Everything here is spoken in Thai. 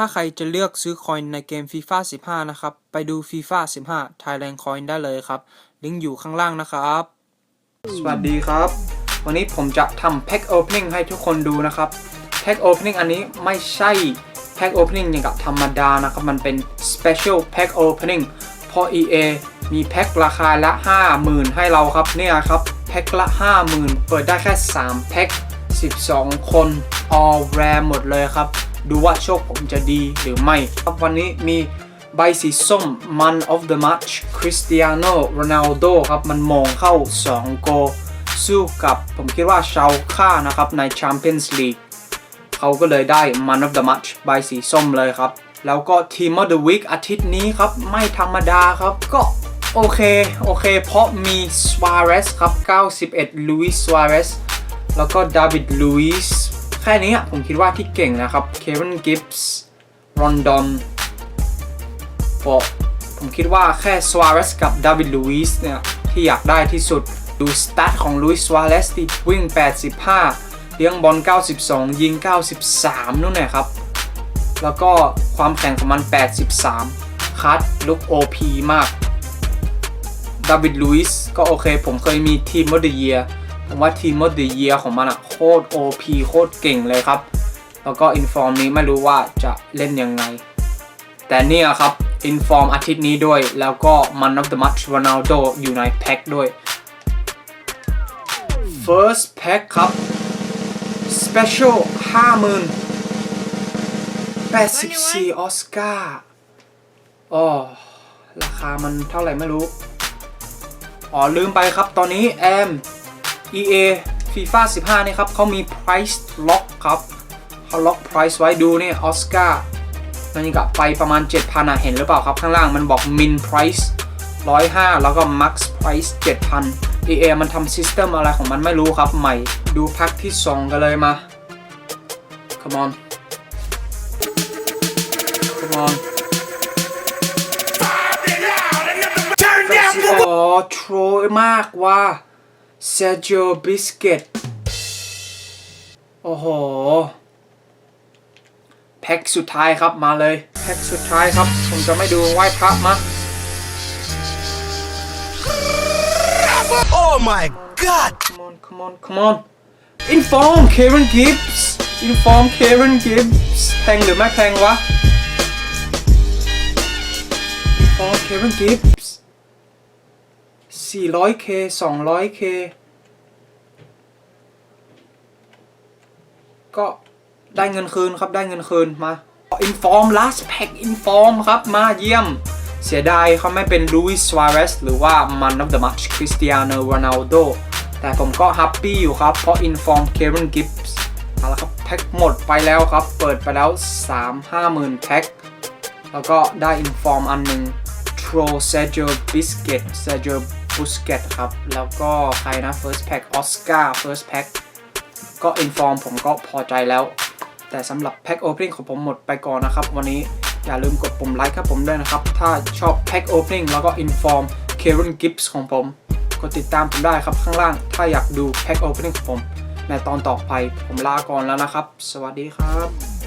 ถ้าใครจะเลือกซื้อคอยน์ในเกม FIFA 15 นะครับ ไปดู FIFA 15 Thailand Coin ได้เลยครับ ลิงก์อยู่ข้างล่างนะครับ สวัสดีครับ วันนี้ผมจะทำ Pack Opening ให้ทุกคนดูนะครับ Pack Opening อันนี้ไม่ใช่ Pack Opening อย่างกับธรรมดานะครับ มันเป็น Special Pack Opening เพราะ EA มีแพ็คราคาละ 50,000 ให้เราครับเนี่ยครับแพ็คละ 50,000 เปิดได้แค่ 3 แพ็ค 12 คน all rare หมดเลยครับ ดูว่าโชคผมจะดีหรือไม่ครับวันนี้มีใบสีส้ม Man of the Match Cristiano Ronaldo ครับ มันมองเข้า 2 โกสู้กับผมคิดว่าชาวค่านะครับใน Champions League เขาก็เลยได้ Man of the Match ใบสีส้มเลยครับ แล้วก็ Team of the Week อาทิตย์นี้ครับ ไม่ธรรมดาครับ ก็โอเค โอเค เพราะมี Suarez ครับ 91 Luis Suarez แล้วก็ดาวิดลุยส์ ค่นี้ผมคิดว่าที่เก่งนะครับเควินกิฟส์รอนดอนผมคิดว่าแค่สวาเรสกับดาวิดลุยส์เนี่ยที่อยากได้ที่สุดดูสตาตของลุยส์สวาเรสที่วิ่ง 85 เลี้ยงบอล 92 ยิง 93 นู่นนี่ครับ แล้วก็ความแข็งของมัน 83 คัดลุก OP มากดาวิดลุยส์ก็โอเค ผมเคยมีทีมมอดเยีย ผมว่าทีมมอดเยียของมันอะโคตร OP โคตรเก่งเลยครับ แล้วก็อินฟอร์มนี้ไม่รู้ว่าจะเล่นยังไง แต่เนี่ยครับอินฟอร์มอาทิตย์นี้ด้วย แล้วก็ Man of the Match Ronaldo อยู่ในแพ็คด้วย First Pack ครับ Special 50,000 84ออสการ์อ๋อราคามันเท่าไหร่ไม่รู้ อ๋อลืมไปครับตอนนี้แอม EA FIFA 15นี่ครับเขามี price lock ครับเขาล็อก price ไว้ดูนี่ออสการ์มันนี่ก็ไปประมาณ 7,000อะเห็นหรือเปล่าครับ ข้างล่างมันบอก min price 105 แล้วก็ max price 7,000 EA มันทำ system อะไรของมันไม่รู้ครับ ใหม่ดูแพ็คที่2กันเลยมา come on come on Turn down อ๋อโทรมากว่า Sergio Biscuit โอ้โห แพ็คสุดท้ายครับมาเลย แพ็คสุดท้ายครับ ผมจะไม่ดูไหว้พระมา Oh my god! come on come on come on inform Karen Gibbs inform Karen Gibbs แพงหรือไม่แพงวะ inform Karen Gibbs 400k 200k ก็ได้เงินคืนครับได้เงินคืนมา inform last pack inform ครับมาเยี่ยม เสียดายเขาไม่เป็น Luis Suarez หรือว่า Man of the Match Cristiano Ronaldo แต่ผมก็แฮปปี้อยู่ครับ เพราะ inform Kevin Gibbs เอาละครับ แพ็คหมดไปแล้วครับ เปิดไปแล้ว 3 5หมื่นแพ็ค แล้วก็ได้ inform อันหนึ่ง Tro Sergio Biscuit Sergio Busquets ครับ แล้วก็ใครนะ first pack Oscar first pack ก็ inform ผมก็พอใจแล้ว แต่สำหรับ Pack Opening ของผมหมดไปก่อนนะครับ วันนี้อย่าลืมกดปุ่มไลค์ครับผมด้วยนะครับ ถ้าชอบ Pack Opening แล้วก็ inform Karen Gibbs ของผม กดติดตามผมได้ครับข้างล่าง ถ้าอยากดู Pack Opening ของผม ในตอนต่อไปผมลาก่อนแล้วนะครับ สวัสดีครับ